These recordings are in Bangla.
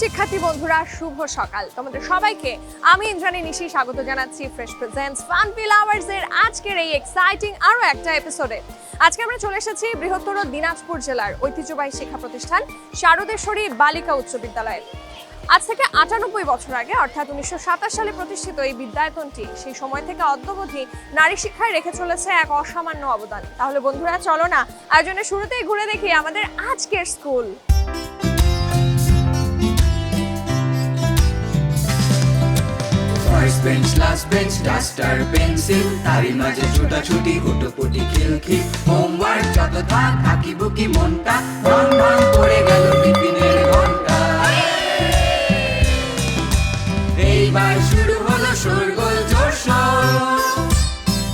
শিক্ষার্থী বন্ধুরা, শুভ সকাল। তোমাদের সবাইকে আমি ইন্দ্রাণী নিশি, স্বাগত জানাচ্ছি fresh presents fun feel hours এর আজকের এই এক্সাইটিং আরও একটা এপিসোডে আজকে আমরা চলে এসেছি বৃহত্তর দিনাজপুর জেলার ঐতিহ্যবাহী শিক্ষা প্রতিষ্ঠান শারদেশ্বরী বালিকা উচ্চ বিদ্যালয়ে। আজ থেকে আটানব্বই বছর আগে, অর্থাৎ উনিশশো সাতাশ সালে প্রতিষ্ঠিত এই বিদ্যায়তনটি, সেই সময় থেকে অদ্যবধি নারী শিক্ষায় রেখে চলেছে এক অসামান্য অবদান। তাহলে বন্ধুরা, চলো না, আয়োজনের শুরুতেই ঘুরে দেখি আমাদের আজকের school. Bench last bench duster pencil তারই মাঝে ছুটাছুটি, হুটোপুটি, খিলখিল হোমওয়ার্ক যত থাক আঁকি বুকি মনটা ভাঙ ভাঙ পড়ে গেল টিফিনের ঘণ্টা। এইবার শুরু হলো শোরগোল জোরশোর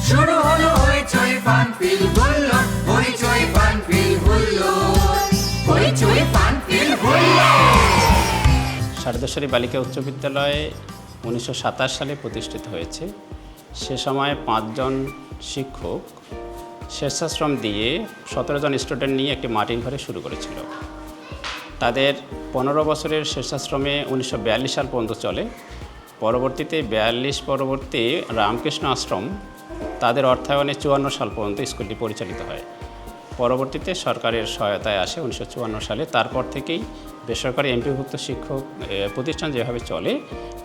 শুরু হলো হইচই, ফান ফিল হুল্লো, হইচই, ফান ফিল হুল্লো। হইচই, ফান ফিল হুল্লো। শারদেশ্বরী বালিকা উচ্চ বিদ্যালয় উনিশশো সাতাশ সালে প্রতিষ্ঠিত হয়েছে। সে সময় পাঁচজন শিক্ষক স্বেচ্ছাশ্রম দিয়ে সতেরো জন স্টুডেন্ট নিয়ে একটি মাটির ঘরে শুরু করেছিল। তাদের পনেরো বছরের স্বেচ্ছাশ্রমে উনিশশো বিয়াল্লিশ সাল পর্যন্ত চলে। পরবর্তীতে বিয়াল্লিশ পরবর্তী রামকৃষ্ণ আশ্রম তাদের অর্থায়নে চুয়ান্ন সাল পর্যন্ত স্কুলটি পরিচালিত হয়। পরবর্তীতে সরকারের সহায়তায় আসে উনিশশো চুয়ান্ন সালে। তারপর থেকেই বেসরকারি এমপিভুক্ত শিক্ষক প্রতিষ্ঠান যেভাবে চলে,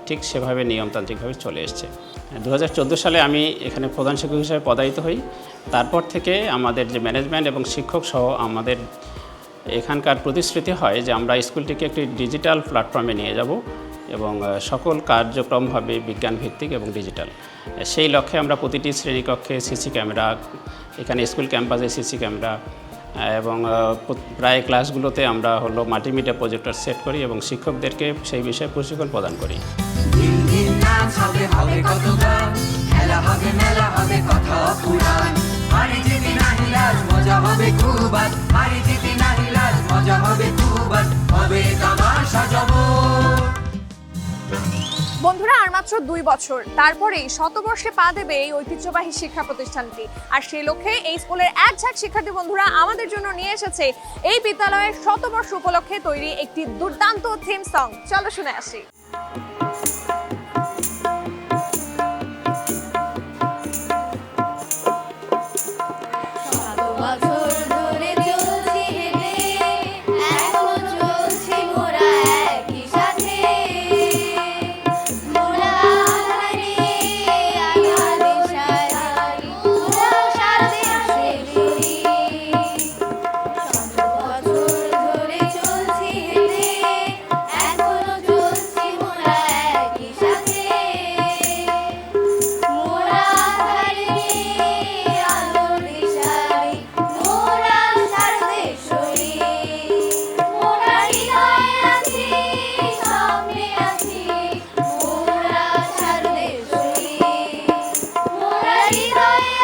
ঠিক সেভাবে নিয়মতান্ত্রিকভাবে চলে এসছে। দু হাজার চোদ্দ সালে আমি এখানে প্রধান শিক্ষক হিসেবে পদায়িত হই। তারপর থেকে আমাদের যে ম্যানেজমেন্ট এবং শিক্ষক সহ আমাদের এখানকার প্রতিশ্রুতি হয় যে আমরা স্কুলটিকে একটি ডিজিটাল প্ল্যাটফর্মে নিয়ে যাব এবং সকল কার্যক্রম হবে বিজ্ঞান ভিত্তিক এবং ডিজিটাল। সেই লক্ষ্যে আমরা প্রতিটি শ্রেণীকক্ষে সিসি ক্যামেরা, এখানে স্কুল ক্যাম্পাসে সিসি ক্যামেরা এবং প্রায় ক্লাসগুলোতে আমরা হলো মাল্টিমিডিয়া প্রজেক্টর সেট করি এবং শিক্ষকদেরকে সেই বিষয়ে প্রশিক্ষণ প্রদান করি। হবে বন্ধুরা, আর মাত্র দুই বছর। তারপরেই শতবর্ষে পা দেবে এই ঐতিহ্যবাহী শিক্ষা প্রতিষ্ঠানটি। আর সেই লক্ষ্যে এই স্কুলের এক ঝাঁক শিক্ষার্থী বন্ধুরা আমাদের জন্য নিয়ে এসেছে এই বিদ্যালয়ের শতবর্ষ উপলক্ষে তৈরি একটি দুর্দান্ত থিম সং চলো শুনে আসি।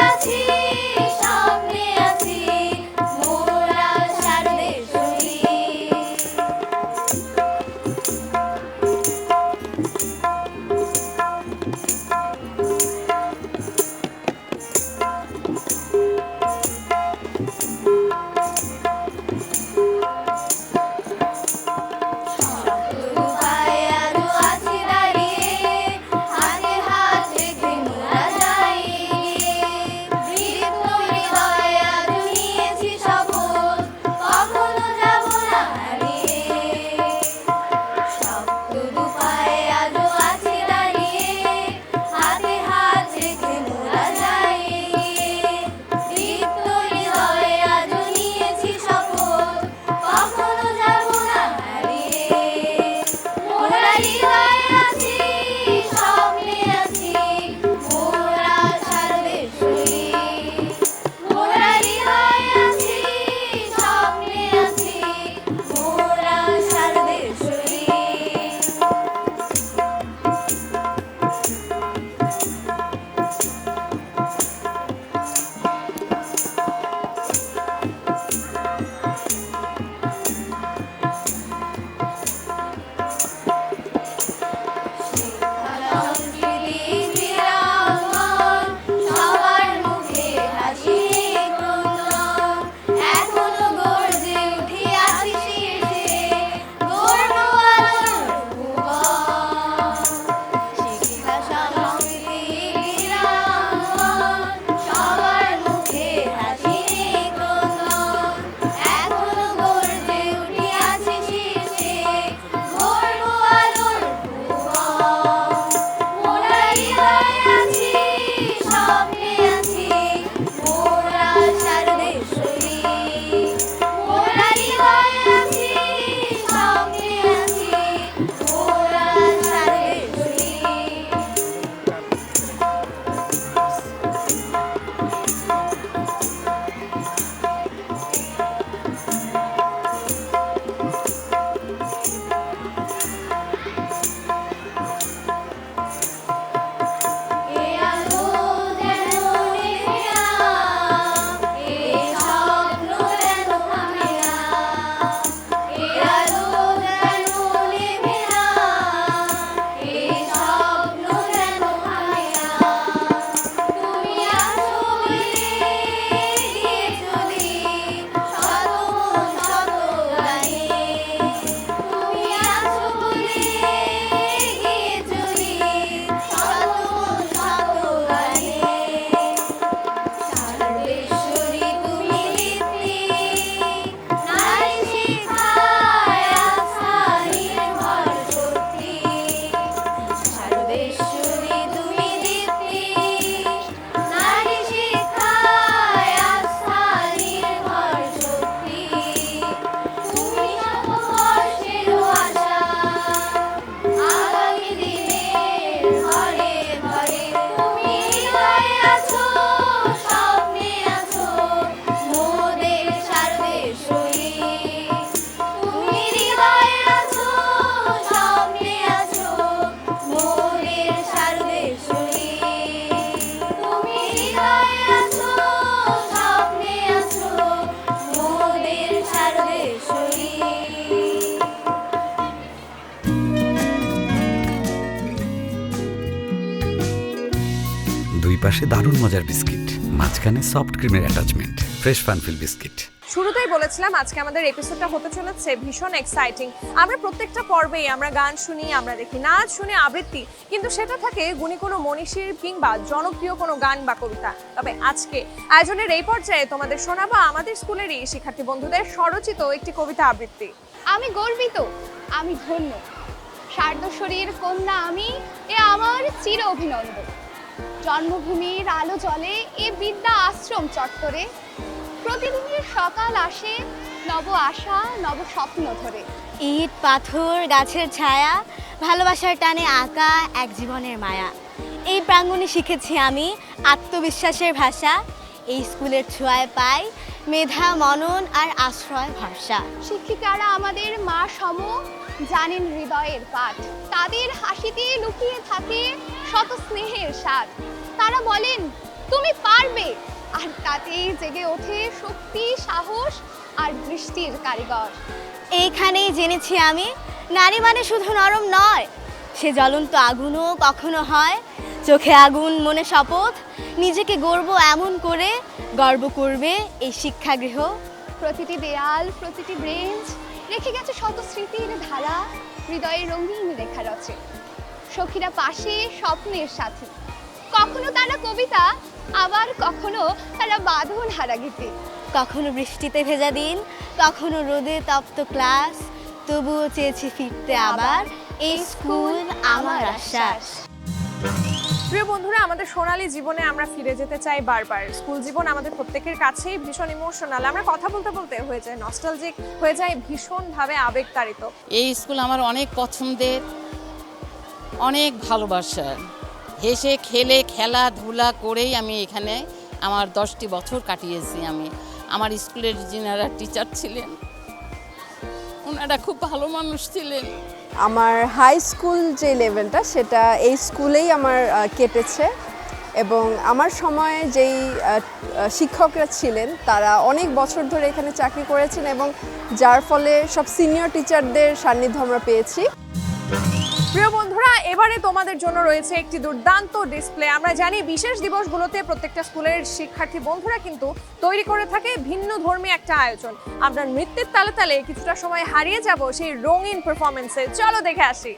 আছি। মজার বিস্কিট মাঝখানে সফট ক্রিমের অ্যাটাচমেন্ট ফ্রেশ ফানফিল বিস্কিট শুরুতেই বলেছিলাম আজকে আমাদের এপিসোডটা হতে চলেছে ভীষণ এক্সাইটিং আমরা প্রত্যেকটা পর্বেই আমরা গান শুনি আমরা দেখি নাচ শুনি আবৃত্তি কিন্তু সেটা থাকে গুণী কোনো মনীষীর কিংবা জনপ্রিয় কোনো গান বা কবিতা। তবে আজকে আয়োজনের এই পর্যায়ে তোমাদের শোনাবো আমাদের স্কুলেরই শিক্ষার্থী বন্ধুদের স্বরচিত একটি কবিতা আবৃত্তি। আমি গর্বিত আমি ধন্য শারদশরীর কন্যা আমি এ আমার চির অভিনন্দন। জন্মভূমির আলো জলে এ বিদ্যা আশ্রম চত্বরে। প্রতিদিনের সকাল আসে নব আশা নব স্বপ্ন ধরে। ইট পাথর গাছের ছায়া ভালোবাসার টানে আঁকা এক জীবনের মায়া। এই প্রাঙ্গণে শিখেছি আমি আত্মবিশ্বাসের ভাষা। এই স্কুলের ছোঁয়ায় পাই মেধা মনন আর আশ্রয় ভরসা। শিক্ষিকারা আমাদের মা সম জানেন হৃদয়ের পাঠ। তাদের হাসিতে লুকিয়ে থাকে শত স্নেহের স্বাদ। তারা বলেন, তুমি পারবে। আর তাতেই জেগে ওঠে শক্তি, সাহস আর দৃষ্টির কারিগর। এইখানেই জেনেছি আমি, নারী মানে শুধু নরম নয়, সে জ্বলন্ত আগুনও কখনো হয়। চোখে আগুন, মনে শপথ, নিজেকে গর্ব এমন করে গর্ব করবে এই শিক্ষাগৃহ। প্রতিটি দেয়াল, প্রতিটি ব্রেঞ্চ রেখে গেছে শত স্মৃতির ধারা, হৃদয়ের রঙিন লেখা রচে সখীরা পাশে স্বপ্নের সাথে। কখনো তারা কবিতা, আবার কখনো তারা বাঁধন হারা গীতে কখনো বৃষ্টিতে ভেজা দিন, কখনো রোদে তপ্ত ক্লাস, তবুও চেয়েছি ফিরতে আবার। এই স্কুল আমার আশ্বাস। প্রিয় বন্ধুরা, আমাদের সোনালী জীবনে আমরা ফিরে যেতে চাই বারবার। স্কুল জীবন আমাদের প্রত্যেকের কাছেই ভীষণ ইমোশনাল আমরা কথা বলতে বলতে হয়ে যায় নস্টালজিক হয়ে যায় ভীষণভাবে আবেগতাড়িত। এই স্কুল আমার অনেক পছন্দের, অনেক ভালোবাসার। হেসে, খেলে, খেলাধুলা করেই আমি এখানে আমার দশটি বছর কাটিয়েছি আমি। আমার স্কুলের যিনারা টিচার ছিলেন ওনারা খুব ভালো মানুষ ছিলেন। আমার হাই স্কুল যে লেভেলটা সেটা এই স্কুলেই আমার কেটেছে। এবং আমার সময়ে যেই শিক্ষকরা ছিলেন, তারা অনেক বছর ধরে এখানে চাকরি করেছেন এবং যার ফলে সব সিনিয়র টিচারদের সান্নিধ্য আমরা পেয়েছি। প্রিয় বন্ধুরা, এবারে তোমাদের জন্য রয়েছে একটি দুর্দান্ত ডিসপ্লে আমরা জানি বিশেষ দিবসগুলোতে প্রত্যেকটা স্কুলের শিক্ষার্থী বন্ধুরা কিন্তু তৈরি করে থাকে ভিন্ন ধর্মী একটা আয়োজন। আমরা নৃত্যের তালে তালে কিছুটা সময় হারিয়ে যাব সেই রঙিন পারফরমেন্সে চলো দেখে আসি।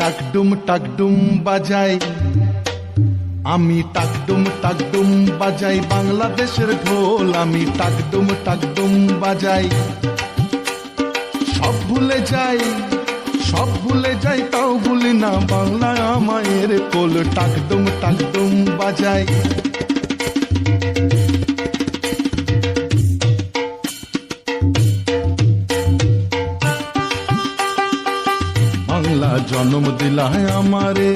টাকডুম টাকডুম বাজাই। আমি টাকডুম টাকডুম বাজাই, বাংলাদেশের ঢোল আমি টাকডুম টাকডুম বাজাই। সব ভুলে যাই, সব ভুলে যাই, তাও ভুলি না, বাংলা আমায়ের কোল টাকডুম টাকডুম বাজাই। জন্ম দিলায় আমারে।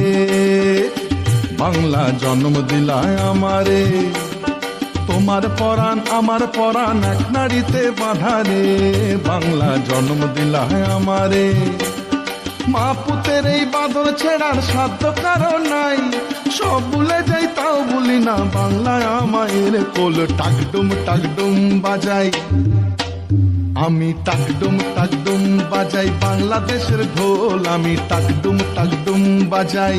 বাংলা জন্ম দিলায় আমারে। তোমার পরাণ আমার পরাণ, এক নারীতে বাঁধা রে। বাংলা জন্ম দিলায় আমারে। মা পুতের এই বাদর ছেড়ার সাধ্য কারণ নাই। সব ভুলে যাই, তাও বলি না বাংলায় আমায়ের কোল। টাকডুম টাকডুম বাজাই। আমি তাকদুম তাকদুম বাজাই বাংলাদেশের ঢোল আমি তাকদুম তাকদুম বাজাই।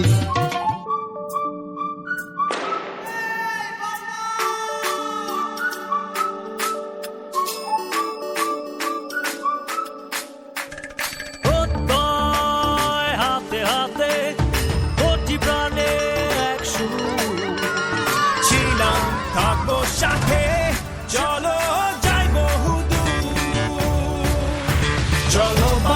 চলো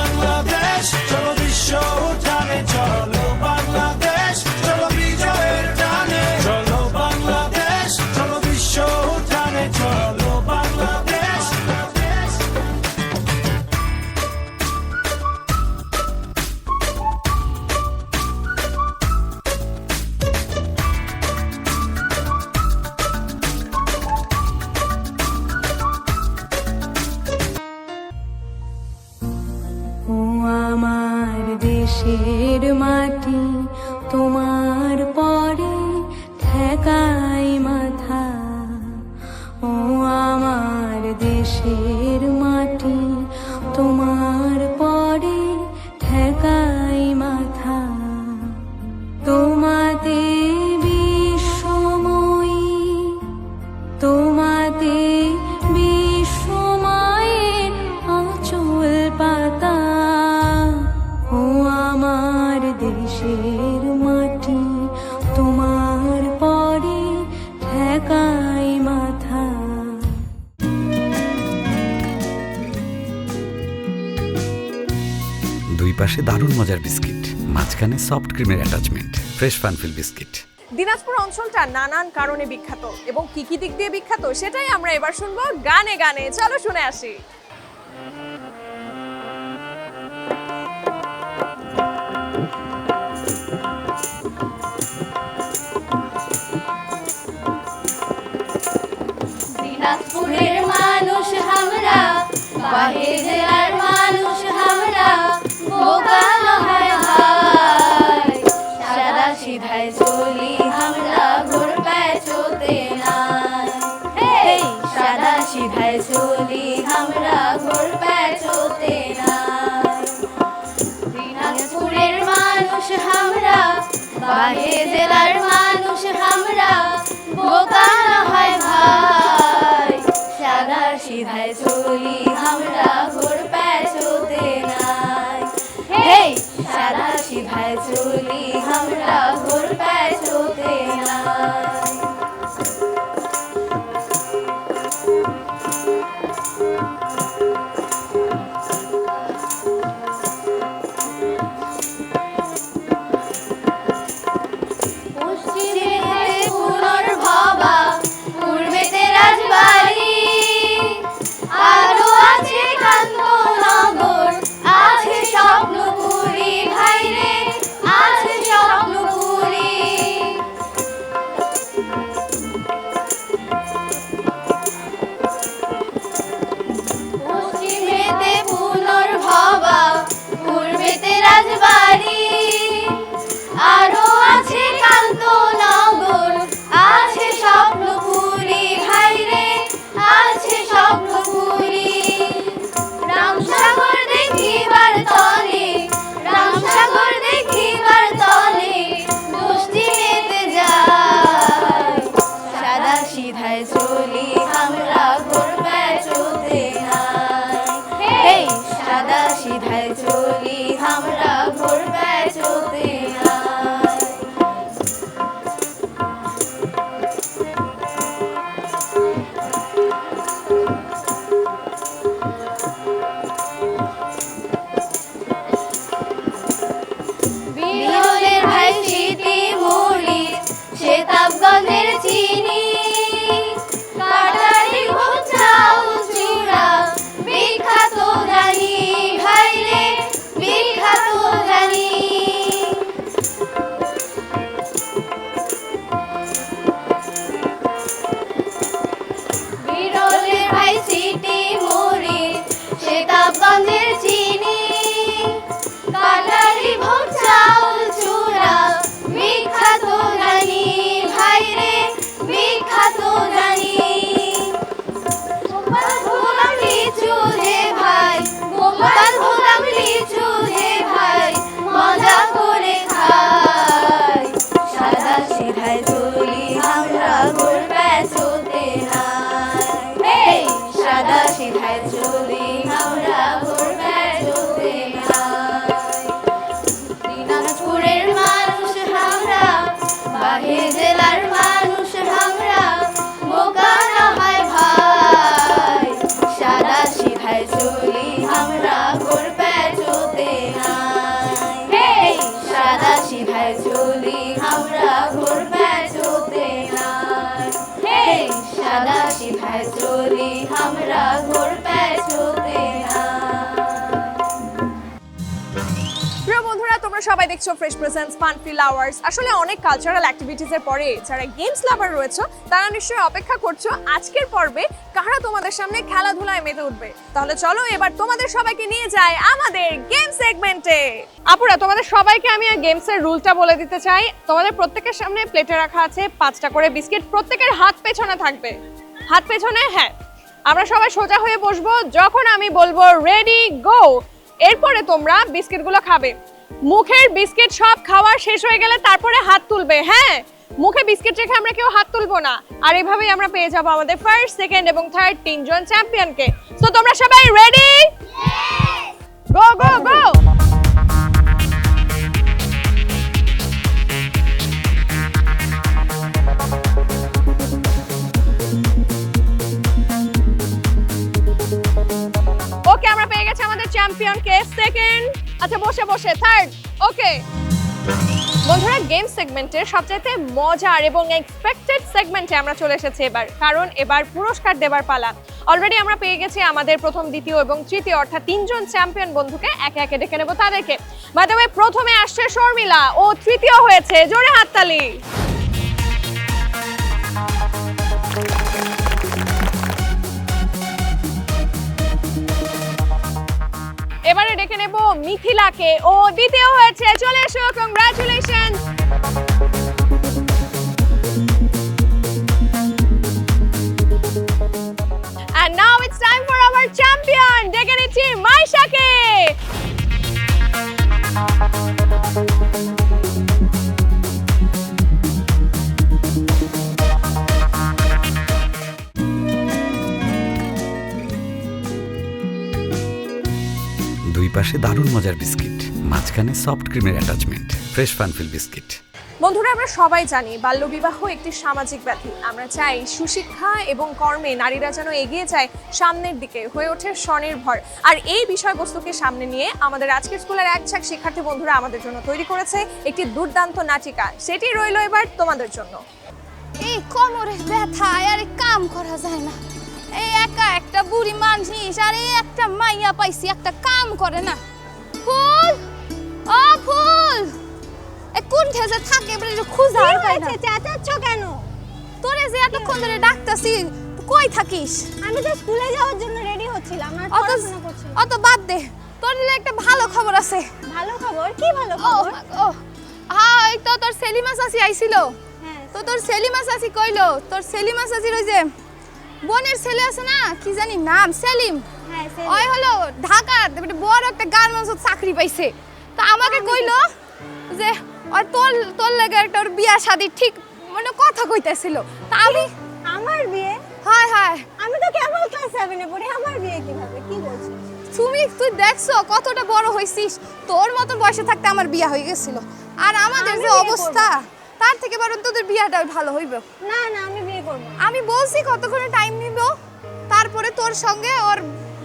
মাঝখানে সফট ক্রিমের attachment fresh fun feel biscuit Dinajpur অঞ্চলটা নানান কারণে বিখ্যাত এবং কি কি দিক দিয়ে বিখ্যাত সেটাই আমরা এবার শুনব গানে গানে। চলো শুনে আসি। দিনাজপুরের মানুষ আমরা বাহির বাহির জেলার মানুষ আমরা, বোকা হয় ভাই? সাদা সিধায় চলি আমরা ঘোর প্যাচোতে নাই। হে সাদা সিধায় চলি আমরা ঘোর প্যাচোতে নাই। চলি আমরা। আমরা নাই প্রিয় বন্ধুরা, তোমরা সবাই দেখছ fresh presents fun feel hours আসলে অনেক কালচারাল অ্যাক্টিভিটিজ এর পরে যারা গেমস লাভার রয়েছে, তারা নিশ্চয়ই অপেক্ষা করছ আজকের পর্বে কারা তোমাদের সামনে খেলাধুলায় মেতে উঠবে। তাহলে চলো এবার তোমাদের সবাইকে নিয়ে যাই আমাদের গেম সেগমেন্টে আপুরা, তোমাদের সবাইকে আমি গেমস এর রুলটা বলে দিতে চাই। তোমাদের প্রত্যেকের সামনে প্লেটে রাখা আছে পাঁচটা করে বিস্কিট প্রত্যেকের হাত পেছনে থাকবে। হাত পেছনে হ্যাঁ আমরা সবাই সোজা হয়ে বসবো যখন আমি বলব রেডি গো এরপরে তোমরা বিস্কিটগুলো খাবে। মুখের বিস্কিট সব খাওয়া শেষ হয়ে গেলে তারপরে হাত তুলবে হ্যাঁ? মুখে বিস্কিট রেখে আমরা কেউ হাত তুলবো না। আর এভাবেই আমরা পেয়ে যাব আমাদের ফার্স্ট সেকেন্ড এবং থার্ড তিনজন চ্যাম্পিয়নকে তো তোমরা সবাই রেডি গো গো গো বসে বসে থার্ড ওকে। বন্ধুরা গেম সেগমেন্টের সবচাইতে মজার এবং এক্সপেক্টেড সেগমেন্টে আমরা চলে এসেছি এবার। কারণ এবার পুরস্কার দেবার পালা। অলরেডি আমরা পেয়ে গেছি আমাদের প্রথম, দ্বিতীয় এবং তৃতীয়, অর্থাৎ তিনজন চ্যাম্পিয়ন বন্ধুকে একে একে ডেকে নেব তাদেরকে। বাদে প্রথমে আসছে শর্মিলা। ও তৃতীয় হয়েছে। জোরে হাততালি। এবারে ডেকে নেব মিথিলাকে। ও দ্বিতীয় হয়েছে, চলে এসো congratulation And now it's time for our champion! ডেকে নিচ্ছি মাইশাকে। পাশে দারুণ মজার বিস্কিট মাঝখানে সফট ক্রিমের অ্যাটাচমেন্ট ফ্রেশ ফানফিল বিস্কিট বন্ধুরা আমরা সবাই জানি বাল্যবিবাহ একটি সামাজিক ব্যাধি। আমরা চাই সুশিক্ষা এবং কর্মে নারীরা যেন এগিয়ে যায় সামনের দিকে হয়ে ওঠে স্বনির্ভর। আর এই বিষয়বস্তুকে সামনে নিয়ে আমাদের আজকের স্কুলের এক ঝাঁক শিক্ষার্থী বন্ধুরা আমাদের জন্য তৈরি করেছে একটি দুর্দান্ত নাটিকা। সেটি রইল এবার তোমাদের জন্য। এই কোমরে ব্যথা আর কাম করা যায় না। এই একা একটা বুড়ি মানুষ আর এই একটা মাইয়া পাইছি একটা কাম করে না। ফুল! ও ফুল! এ কোন ঠেসে থাকে এবারে একটু খুঁজা আর পাই না। চেঁচাচ্ছ কেন? তোরে যে এতক্ষণ ধরে ডাকতাছি কই থাকিস? আমি তো স্কুলে যাওয়ার জন্য রেডি হচ্ছিলাম আর অত অত বাদ দে তোর নিলে একটা ভালো খবর আছে। ভালো খবর? কি ভালো ও ও হ্যাঁ এই তো তোর সেলিমা চাচি আইছিল। হ্যাঁ। তো তোর সেলিমা চাচি কইলো তোর সেলিমা চাচির ওই যে বোনের ছেলে আছে না কি জানি নাম সেলিম। হ্যাঁ ওই হলো ঢাকা বড় একটা গার্মেন্টস চাকরি পাইছে। তো আমাকে কইলো যে ওর তোর তোর লাগে একটা ওর বিয়া শাদি ঠিক মানে কথা কইতেছিল। তা আমি আমার বিয়ে? হায় হায়। আমি তো কেবল ক্লাস সেভেনে পড়ি আমার বিয়ে কীভাবে? কি বলছিস? তুমি তুই দেখছ কতটা বড় হইছিস? তোর মতন বয়সে থাকতে আমার বিয়া হয়ে গেছিল। আর আমাদের যে অবস্থা তার থেকে বরং তোদের বিয়াটা ভালো হইবে। না না আমি আমি বলছি কতক্ষণে টাইম নিব? তারপরে তোর সঙ্গে ওর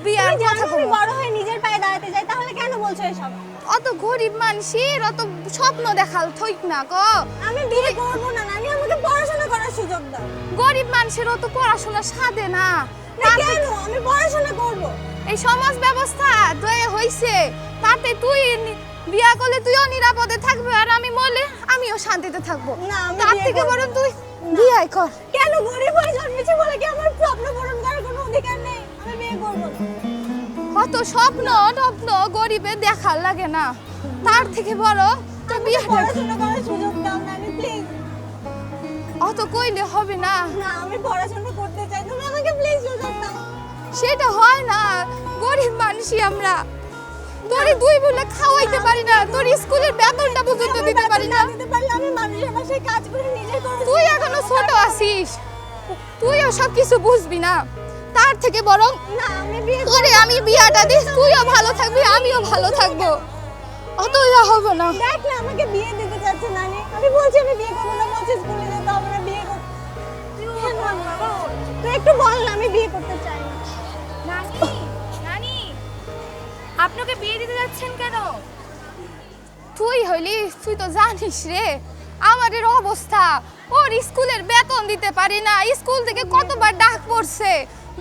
বিয়ার কথা আমি বলব। বড় হয়ে নিজের পায়ে দাঁড়াতে যাই তাহলে কেন বলছো এসব? অত গরিব মানুষের অত স্বপ্ন দেখাল ঠিক না গো। আমি বিয়ে করব না নানি আমাকে পড়াশোনা করার সুযোগ দাও। গরিব মানুষের অত পড়াশোনা সাধে না। কেন? আমি পড়াশোনা করব। এই সমাজ ব্যবস্থা দয়ে হইছে। তাতে তুই বিয়া করলে তুইও নিরাপদে থাকবি আর আমি মরলে আমিও শান্তিতে থাকব। না, আমি তার থেকে বরং তুই বিয়াই কর। কেন গরিব হয়ে জন্মেছি বলে কি আমার স্বপ্ন পূরণ করার কোনো অধিকার নেই? আমি বিয়ে করব না। কত স্বপ্ন টপ্ন গরিবে দেখার লাগে না। তার থেকে বড় তো বিয়ে পড়াশোনা করার সুযোগ দাও নানি প্লিজ অত কইলে হবে না। না আমি পড়াশোনা করতে চাই তুমি আমাকে প্লিজ সুযোগ দাও। সেটা হয় না। গরিব মানুষই আমরা। তোরে দুই বেলা খাওয়াইতে পারি না তোর স্কুলের বেতনটা পর্যন্ত দিতে পারি না। দিতে পারলে আমি মানুষের বাসায় কাজ করে নিজে করব তুই এখনও ছোট আছিস তুইও সব কিছু বুঝবি না। তার থেকে বরং তোরে আমি বিয়াটা দিস তুইও ভালো থাকবি আমিও ভালো থাকব। অত ইয়া হবে না। দেখ না আমাকে বিয়ে দিতে চাচ্ছে নানি আমি বলছি আমি বিয়ে করব না বলছি স্কুলে যেতে হবে না বিয়ে করতে তুই একটু বল না আমি বিয়ে করতে চাই না। নানি আপনাকে বিয়ে দিতে যাচ্ছেন কেন? তুই হইলি তুই তো জানিস রে আমাদের অবস্থা। ওর স্কুলের বেতন দিতে পারি না স্কুল থেকে কতবার ডাক পড়ছে।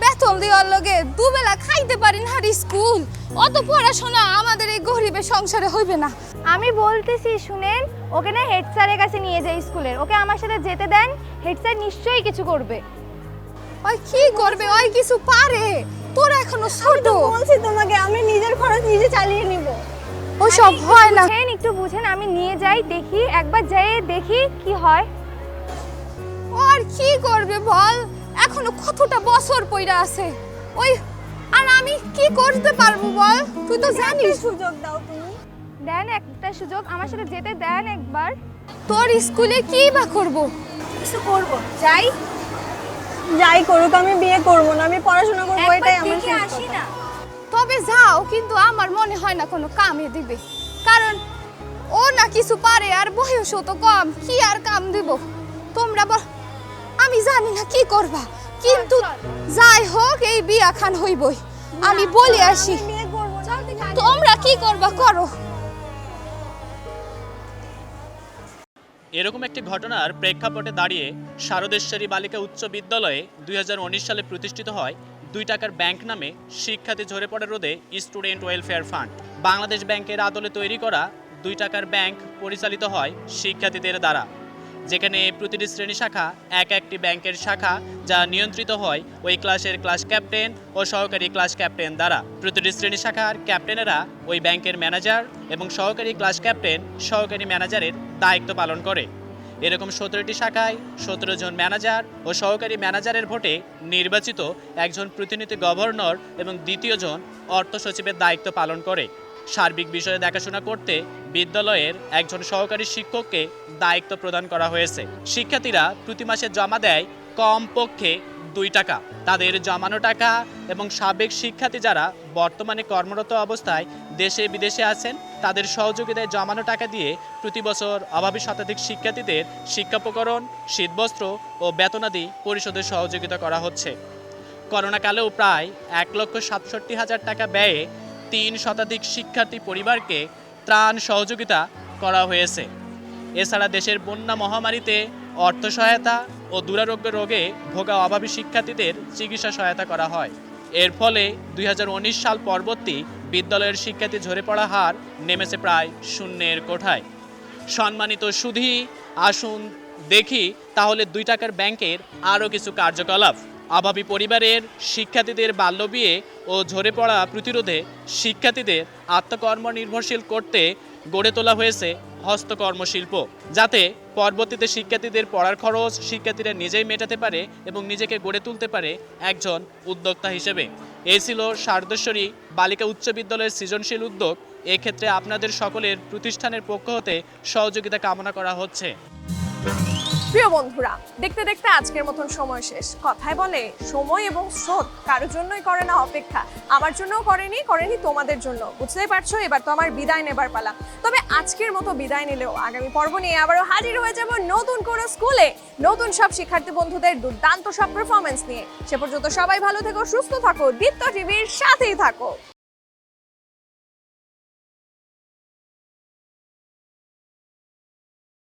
বেতন দেওয়ার লগে দুবেলা খাইতে পারি না আর স্কুল। অত পড়াশোনা আমাদের এই গরিবের সংসারে হইবে না। আমি বলতেছি শুনেন ওকে না হেড স্যারের কাছে নিয়ে যাই স্কুলের। ওকে আমার সাথে যেতে দেন হেড স্যার নিশ্চয়ই কিছু করবে। ওই কি করবে? ওই কিছু পারে। তোর এখনও ছোট। বলছি তোমাকে আমি নিজের খরচ নিজে চালিয়ে নিব। ওসব হয় না। একটু বুঝেন আমি নিয়ে যাই দেখি একবার যেয়ে দেখি কি হয়। ও আর কি করবে বল? এখনও কতটা বছর পইরা আছে। ওই আর আমি কি করতে পারব বল? তুই তো জানিস। সুযোগ দাও তুমি। দেন একটা সুযোগ আমার সাথে যেতে দেন একবার। তোর স্কুলে কি বা করব? কিছু করব যাই। যাই করুক আমি বিয়ে করব না আমি পড়াশোনা করব এটাই আমার শেষ আসি না। তবে যাও কিন্তু আমার মনে হয় না কোনো কামে দিবে। কারণ ও না কিছু পারে আর বয়সও তো কম কি আর কাম দিব? তোমরা বল আমি জানি না কি করবা কিন্তু যাই হোক এই বিয়া খান হইবই। আমি বলি আসি। তোমরা কি করবা করো? এরকম একটি ঘটনার প্রেক্ষাপটে দাঁড়িয়ে শারদেশ্বরী বালিকা উচ্চ বিদ্যালয়ে দুই হাজার উনিশ সালে প্রতিষ্ঠিত হয় দুই টাকার ব্যাংক নামে শিক্ষার্থী ঝরে পড়ে রোধে স্টুডেন্ট ওয়েলফেয়ার ফান্ড। বাংলাদেশ ব্যাংকের আদলে তৈরি করা দুই টাকার ব্যাংক পরিচালিত হয় শিক্ষার্থীদের দ্বারা। যেখানে প্রতিটি শ্রেণি শাখা এক একটি ব্যাংকের শাখা যা নিয়ন্ত্রিত হয় ওই ক্লাসের ক্লাস ক্যাপ্টেন ও সহকারী ক্লাস ক্যাপ্টেন দ্বারা। প্রতিটি শ্রেণি শাখার ক্যাপ্টেনেরা ওই ব্যাংকের ম্যানেজার এবং সহকারী ক্লাস ক্যাপ্টেন সহকারী ম্যানেজারের দায়িত্ব পালন করে। এরকম সতেরোটি শাখায় সতেরো জন ম্যানেজার ও সহকারী ম্যানেজারের ভোটে নির্বাচিত একজন প্রতিনিধি গভর্নর এবং দ্বিতীয় জন অর্থ সচিবের দায়িত্ব পালন করে। সার্বিক বিষয়ে দেখাশোনা করতে বিদ্যালয়ের একজন সহকারী শিক্ষককে দায়িত্ব প্রদান করা হয়েছে। শিক্ষার্থীরা প্রতি মাসে জমা দেয় কমপক্ষে দুই টাকা। তাদের জমানো টাকা এবং সাবেক শিক্ষার্থী যারা বর্তমানে কর্মরত অবস্থায় দেশে বিদেশে আছেন, তাদের সহযোগিতায় জমানো টাকা দিয়ে প্রতি বছর অভাবী শতাধিক শিক্ষার্থীদের শিক্ষাপকরণ, শীতবস্ত্র ও বেতনাদি পরিশোধের সহযোগিতা করা হচ্ছে। করোনাকালেও প্রায় এক লক্ষ সাতষট্টি হাজার টাকা ব্যয়ে তিন শতাধিক শিক্ষার্থী পরিবারকে ত্রাণ সহযোগিতা করা হয়েছে। এছাড়া দেশের বন্যা মহামারীতে অর্থ সহায়তা ও দুরারোগ্য রোগে ভোগা অভাবী শিক্ষার্থীদের চিকিৎসা সহায়তা করা হয়। এর ফলে দুই হাজার উনিশ সাল পরবর্তী বিদ্যালয়ের শিক্ষার্থী ঝরে পড়া হার নেমেছে প্রায় শূন্যের কোঠায়। সম্মানিত সুধী, আসুন দেখি তাহলে দুই টাকার ব্যাংকের আরও কিছু কার্যকলাপ। অভাবী পরিবারের শিক্ষার্থীদের বাল্যবিয়ে ও ঝরে পড়া প্রতিরোধে শিক্ষার্থীদের আত্মকর্ম নির্ভরশীল করতে গড়ে তোলা হয়েছে হস্তকর্ম শিল্প যাতে পরবর্তীতে শিক্ষার্থীদের পড়ার খরচ শিক্ষার্থীরা নিজেই মেটাতে পারে এবং নিজেকে গড়ে তুলতে পারে একজন উদ্যোক্তা হিসেবে। এই ছিল শারদেশ্বরী বালিকা উচ্চ বিদ্যালয়ের সৃজনশীল উদ্যোগ। এক্ষেত্রে আপনাদের সকলের প্রতিষ্ঠানের পক্ষ হতে সহযোগিতা কামনা করা হচ্ছে। প্রিয় বন্ধুরা, দেখতে দেখতে আজকের মতন সময় শেষ। কথায় বলে, সময় এবং স্রোত কারোর জন্যই করে না অপেক্ষা। আমার জন্যও করেনি করেনি তোমাদের জন্য। বুঝতেই পারছ? এবার তো আমার বিদায় নেবার পালা। তবে আজকের মতো বিদায় নিলেও আগামী পর্ব নিয়ে আবারও হাজির হয়ে যাব নতুন কোনো স্কুলে। নতুন সব শিক্ষার্থী বন্ধুদের দুর্দান্ত সব পারফরমেন্স নিয়ে। সে পর্যন্ত সবাই ভালো থেকো, সুস্থ থাকো, দীপ্ত টিভির সাথেই থাকো।